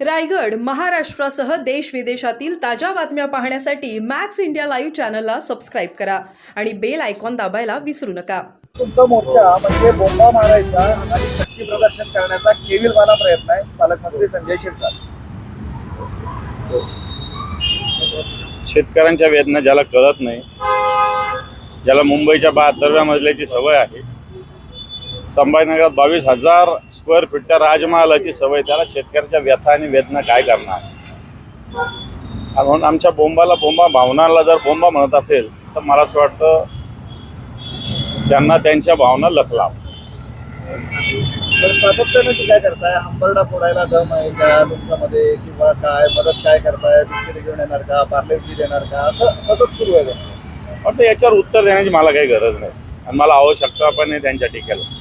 रायगड महाराष्ट्रासह देश विदेशातील ताज्या बातम्या पाहण्यासाठी मॅक्स इंडिया लाईव्ह चॅनलला सबस्क्राईब करा आणि बेल आयकॉन दाबायला विसरू नका. तुमचा मोर्चा म्हणजे बोंबा मारायचा आणि शक्ती प्रदर्शन करण्याचा केविलवाना प्रयत्न आहे पालकमंत्री संजय शिरसाट. शेतकऱ्यांच्या वेदना ज्याला कळत नाही ज्याला मुंबईच्या बहात्तरव्या मजल्याची सवय आहे संभाजीनगरात बावीस हजार स्क्वेअर फीटच्या राजमहालाची सवय. त्याला शेतकऱ्याच्या व्यथा आणि वेदना काय करणार? म्हणून आमच्या बोंबाला बोंबा भावनाला जर बोंबा म्हणत असेल तर मला असं वाटतं त्यांना त्यांच्या भावना लखलाव तर सातत्याने टीका करताय? हंबरडा फोडायला दम आहे का तुमच्यामध्ये? किंवा काय? मदत काय करताय? बिस्किट घेऊन येणार का? पार्लेजी देणार का? असं सतत सुरू आहे. वाटतं याच्यावर उत्तर देण्याची मला काही गरज नाही. आणि मला आवश्यकता पण नाही त्यांच्या टीकेला.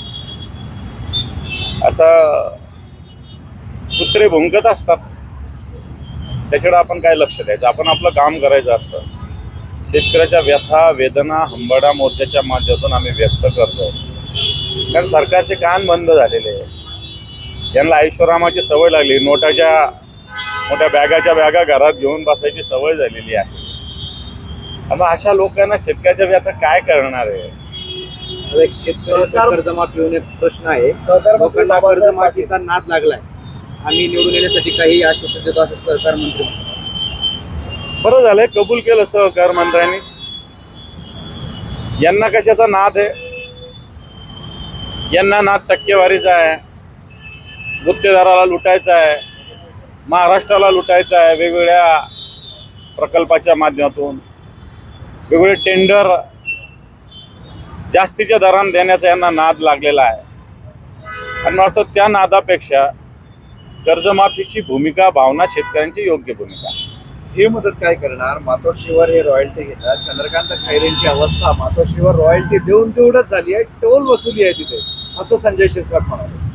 असं कुत्रे भुंकत असतात. त्याच्याकडे आपण काय लक्ष द्यायचं? आपण आपलं काम करायचं असतं. शेतकऱ्याच्या व्यथा वेदना हंबडा मोर्चाच्या माध्यमातून आम्ही व्यक्त करतो. कारण सरकारचे कान बंद झालेले आहे. यांना ऐश्वरामाची सवय लागली. नोटाच्या मोठ्या बॅगाच्या बॅगा घरात घेऊन बसायची सवय झालेली आहे. मग अशा लोकांना शेतकऱ्याच्या व्यथा काय करणार आहे? एक शेतकऱ्याच्या सहकार- कर्जमाफीवर एक प्रश्न आहे. लोकांना कर्जमाफीचा नाद लागलाय. आम्ही निवडून येण्यासाठी काही आश्वासन देतो असं सहकार मंत्री. बरं झालंय कबूल केलं सहकार मंत्र्यांनी. यांना कशाचा नाद आहे? यांना नाद टक्केवारीचा आहे. गुत्तेदाराला लुटायचा आहे. महाराष्ट्राला लुटायचा आहे. वेगवेगळ्या प्रकल्पाच्या माध्यमातून. वेगवेगळे टेंडर जास्तीच्या दराने देण्याचा यांना नाद लागलेला आहे. आणि मला वाटतं त्या नादापेक्षा कर्जमाफीची भूमिका भावना शेतकऱ्यांची योग्य भूमिका. ही मदत काय करणार? मातोश्रीवर हे रॉयल्टी घेतात. चंद्रकांत खैरेंची अवस्था मातोश्रीवर रॉयल्टी देऊन तेवढंच झाली आहे. टोल वसुली आहे तिथे. असं संजय शिरसाट म्हणाले.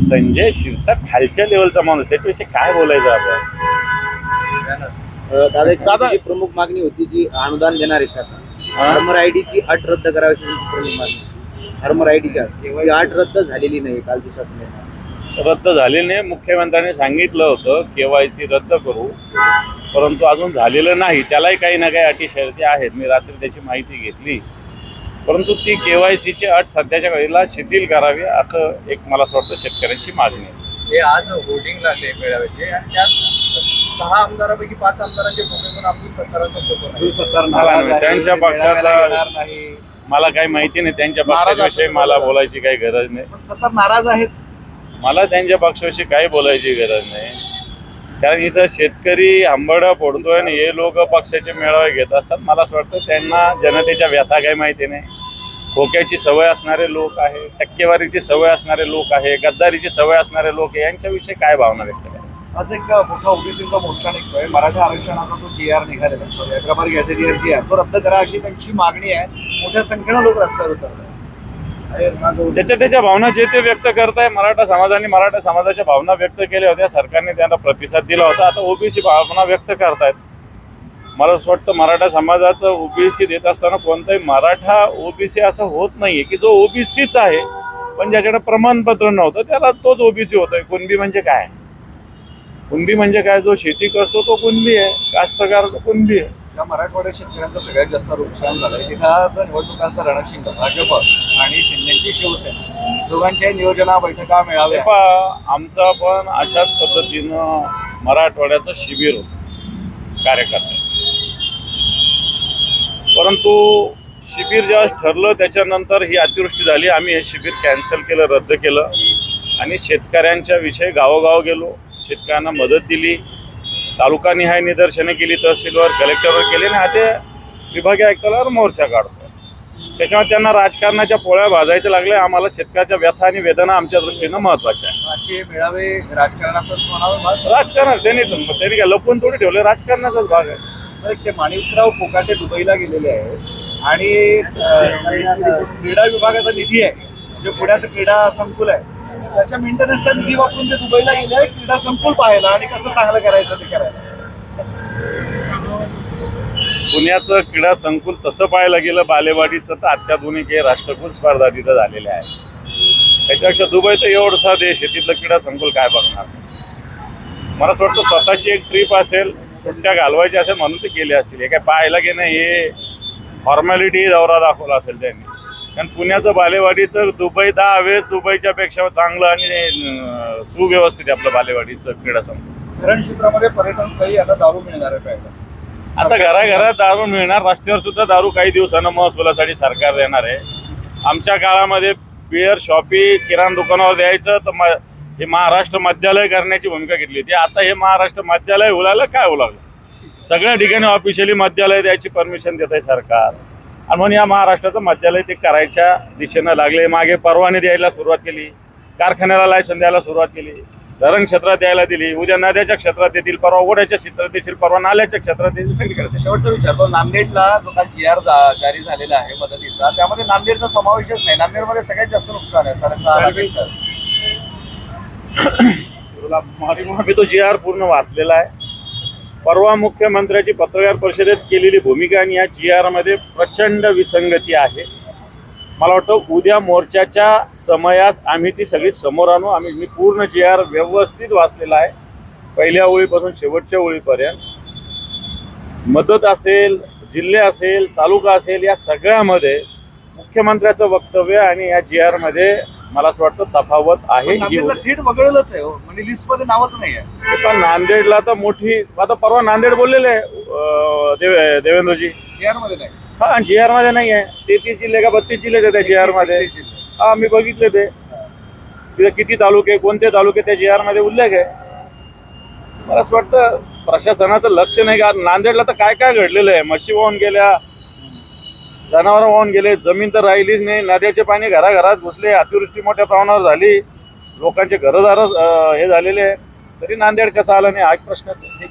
संजय शिरसाट खालच्या लेवलचा माणूस. त्याच्याविषयी काय बोलायचं आपण दादा एक प्रमुख मागणी होती जी अनुदान देणारे शासन. हार्मर आयडीची अट रद्द करावी अशी मागणी हार्मर आयडीची अट ती अट रद्द झालेली नाही कालच्या शासनाने. रद्द झाले नाही. मुख्यमंत्र्यांनी सांगितलं होतं केवायसी रद्द करू. परंतु अजून झालेलं नाही. त्यालाही काही ना काही अटी शर्ती आहेत. मी रात्री त्याची माहिती घेतली. परंतु ती केवायसीची अट सध्याच्या घडीला शिथिल करावी असं एक मला असं वाटतं शेतकऱ्यांची मागणी आहे. हे आज होर्डिंग लागले मेळाव्याचे आणि त्यात सहा आमदारापैकी पाच आमदारांचे नाराज. आहे, त्यांच्या मेळाव्याला पक्षाचा- येणार नाही. मला काही माहिती नाही त्यांच्या नाराज पक्षाविषयी असेल मला. बोलायची काही गरज नाही. पण सत्तार नाराज आहेत. मला त्यांच्या पक्षाविषयी काही बोलायची गरज नाही. कारण इथं शेतकरी आंबडं फोडतोय आणि हे लोक पक्षाचे मेळावे घेत असतात. मला असं वाटतं त्यांना जनतेच्या व्यथा काही माहिती नाही. खोक्याची सवय असणारे लोक आहे टक्केवारीची सवय असणारे लोक आहे गद्दारीची सवय असणारे लोक आहे यांच्याविषयी काय भावना व्यक्त आज एक मोठा ओबीसीचा मोर्चा निघतोय. मराठा आरक्षणाचा तो जी आर निघालेला सॉरी हैदराबाद गॅझेटियर जी आहे. तो रद्द करा अशी त्यांची मागणी आहे. मोठ्या संख्येनं लोक रस्त्यावर उतरतात त्याच्या त्याच्या भावना जे ते व्यक्त करताय मराठा समाजाने मराठा समाजाच्या भावना व्यक्त केल्या होत्या. सरकारने त्यांना प्रतिसाद दिला होता. आता ओबीसी भावना व्यक्त करतायत. मला असं वाटतं मराठा समाजाचं ओबीसी देत असताना कोणताही मराठा ओबीसी असं होत नाहीये की जो ओबीसीच आहे पण ज्याच्याकडे प्रमाणपत्र नव्हतं त्याला तोच ओबीसी होतोय. कुणबी म्हणजे काय? कुणबी म्हणजे काय? जो शेती करतो तो कुणबी आहे. कास्तकार तो कुणबी आहे. ज्या मराठवाड्यात शेतकऱ्यांचं सगळ्यात जास्त नुकसान झालंय. तिथं आज निवडणुकांचा रणशिंग भाजप आणि शिंदेची शिवसेना. दोघांच्याही नियोजना बैठका मेळाव्या आमचं पण अशाच पद्धतीनं मराठवाड्याचं शिबिर होतं. कार्यकर्ते. परंतु शिबिर जेव्हा ठरलं त्याच्यानंतर ही अतिवृष्टी झाली. आम्ही हे शिबिर कॅन्सल केलं रद्द केलं. आणि शेतकऱ्यांच्या विषयी गावोगाव गेलो. शेतकऱ्यांना मदत दिली. तालुकानिहाय निदर्शनं केली तहसीलवर कलेक्टरवर केली आणि आता विभागीय आयुक्तालयावर मोर्चा काढतो त्याच्यामुळे त्यांना राजकारणाच्या पोळ्या भाजायच्या लागल्या आम्हाला शेतकऱ्याच्या व्यथा आणि वेदना आमच्या दृष्टीनं महत्त्वाच्या आहे मेळावे राजकारण त्यांनी त्यांनी काय लपवून थोडी ठेवले? राजकारणाचाच भाग आहे. ते माणिकराव कोकाटे दुबईला गेलेले आहेत. आणि क्रीडा विभागाचा निधी आहे. म्हणजे पुण्याचं क्रीडा संकुल आहे. त्याच्या मेंटेनन्सचा निधी वापरून ते दुबईला गेले क्रीडा संकुल पाहायला आणि कसं चांगलं करायचं ते करायला. पुण्याचं क्रीडा संकुल तसं पाहायला गेलं बालेवाडीचं तर अत्याधुनिक हे राष्ट्रकुल स्पर्धा तिथं झालेल्या आहेत. त्याच्यापेक्षा दुबई तर एवढसा देश आहे तिथलं क्रीडा संकुल काय बघणार? मला असं वाटतं स्वतःची एक ट्रिप असेल सुट्ट्या घालवायची असेल म्हणून ते केले असतील. हे काय पाहायला की नाही हे फॉर्मॅलिटी दौरा दाखवला असेल त्यांनी. कारण पुण्याचं बालेवाडीचं दुबई दहा वेळेस दुबईच्या पेक्षा चांगलं आणि सुव्यवस्थित आहे आपलं बालेवाडीचं क्रीडा संकुल. धरण क्षेत्रामध्ये पर्यटन स्थळी आता दारू मिळणार आहे आता घराघरात दारू मिळणार. रस्त्यावर सुद्धा दारू काही दिवसानं महसुलासाठी सरकार देणार आहे. आमच्या काळामध्ये बिअर शॉपी किराणा दुकानावर द्यायचं तर म- हे महाराष्ट्र मध्यालय करण्याची भूमिका घेतली होती. आता हे महाराष्ट्र मध्यालय उलालं काय उलालं? सगळ्या ठिकाणी ऑफिशियली मध्यालय द्यायची परमिशन देत आहे सरकार. आणि म्हणून या महाराष्ट्राचं मध्यालय ते करायच्या दिशेनं लागले. मागे परवाने द्यायला सुरुवात केली. कारखान्याला लायसन द्यायला सुरुवात केली. धरण क्षेत्रात द्यायला दिली. उद्या नद्याच्या क्षेत्रात येतील परवा ओढ्याच्या क्षेत्रात येतील परवा नाल्याच्या क्षेत्रात येतील सगळीकडे शेवटचा विचारतो नांदेडला जो काल जी आर जारी झालेला आहे मदतीचा त्यामध्ये नांदेडचा समावेशच नाही. नांदेडमध्ये सगळ्यात जास्त नुकसान आहे. साडेसहा लाख मी तो जी आर पूर्ण वाचलेला आहे. परवा मुख्यमंत्र्याची पत्रकार परिषदेत केलेली भूमिका आणि या जी आरमध्ये प्रचंड विसंगती आहे. मला वाटतं उद्या मोर्चाच्या समयास आम्ही ती सगळी समोर आणू. आम्ही मी पूर्ण जी आर व्यवस्थित वाचलेला आहे. पहिल्या ओळीपासून शेवटच्या ओळीपर्यंत. मदत असेल जिल्हे असेल तालुका असेल या सगळ्यामध्ये मुख्यमंत्र्याचं वक्तव्य आणि या जी आरमध्ये मला असं वाटतं तफावत आहे ही नांदेडला थेट वगळलंच आहे हो. म्हणजे लिस्टमध्ये नावच नाही आहे. आता नांदेडला तर मोठी आता परवा नांदेड बोललेले अं, देव देवेंद्रजी. मध्ये नाही. हा जी आरमध्ये नाही आहे. तेहतीस जिल्हे का बत्तीस जिल्हे आहेत त्या जी आरमध्ये हा मी बघितले ते. तिथे किती तालुके कोणते तालुके त्या जी आरमध्ये उल्लेख आहे. मला असं वाटतं प्रशासनाचं लक्ष नाही का? नांदेडला तर काय काय घडलेलं आहे? म्हशी वाहून गेल्या जनावर वाहून गेले जमीन तर राहिलीच नाही नद्याचे पाणी घराघरात घुसले अतिवृष्टी मोठ्या प्रमाणावर झाली लोकांचे घरदार हे झालेले आहे. तरी नांदेड कसं आलं नाही हा एक प्रश्नच आहे.